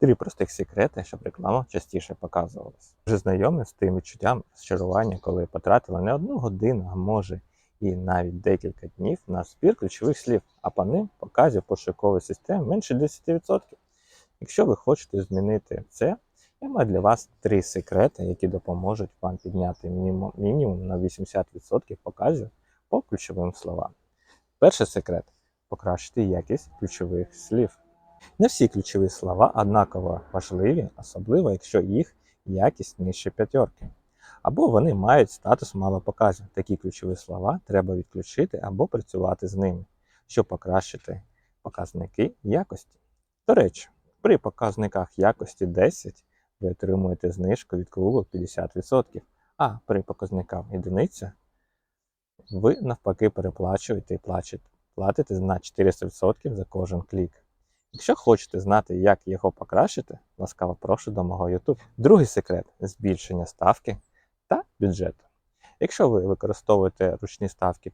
Три простих секрети, щоб реклама частіше показувалась. Вже знайомі з тим відчуттям розчарування, коли потратили не одну годину, а може і навіть декілька днів на збір ключових слів, а по ним показів пошукової системи менше 10%. Якщо ви хочете змінити це, я маю для вас три секрети, які допоможуть вам підняти мінімум, мінімум на 80% показів по ключовим словам. Перший секрет покращити якість ключових слів. Не всі ключові слова однаково важливі, особливо якщо їх якість нижче п'ятерки. Або вони мають статус мало показів. Такі ключові слова треба відключити або працювати з ними, щоб покращити показники якості. До речі, при показниках якості 10 ви отримуєте знижку від Google 50%, а при показниках одиниця ви навпаки переплачуєте і платите на 400% за кожен клік. Якщо хочете знати, як його покращити, ласкаво прошу до мого YouTube. Другий секрет збільшення ставки та бюджету. Якщо ви використовуєте ручні ставки,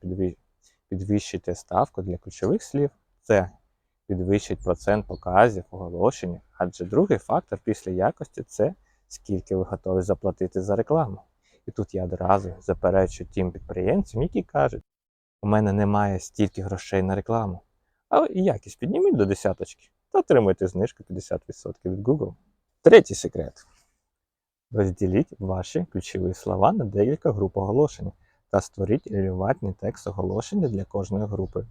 підвищуйте ставку для ключових слів, це підвищить процент показів, оголошень, адже другий фактор після якості це скільки ви готові заплатити за рекламу. І тут я одразу заперечу тим підприємцям, які кажуть, у мене немає стільки грошей на рекламу. І якість підніміть до десяточки та отримуйте знижку 50% від Google. Третій секрет. Розділіть ваші ключові слова на декілька груп оголошень та створіть релевантний текст оголошення для кожної групи.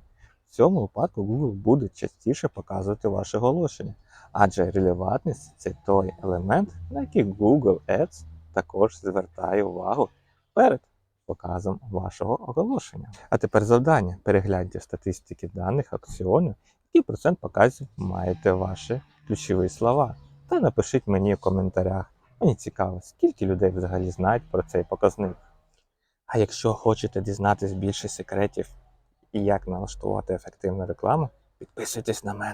В цьому випадку Google буде частіше показувати ваше оголошення, адже релевантність це той елемент, на який Google Ads також звертає увагу перед показом вашого оголошення. А тепер завдання. Перегляньте статистики даних аукціону, який процент показів маєте ваші ключові слова. Та напишіть мені в коментарях. Мені цікаво, скільки людей взагалі знають про цей показник. А якщо хочете дізнатись більше секретів і як налаштувати ефективну рекламу, підписуйтесь на мене.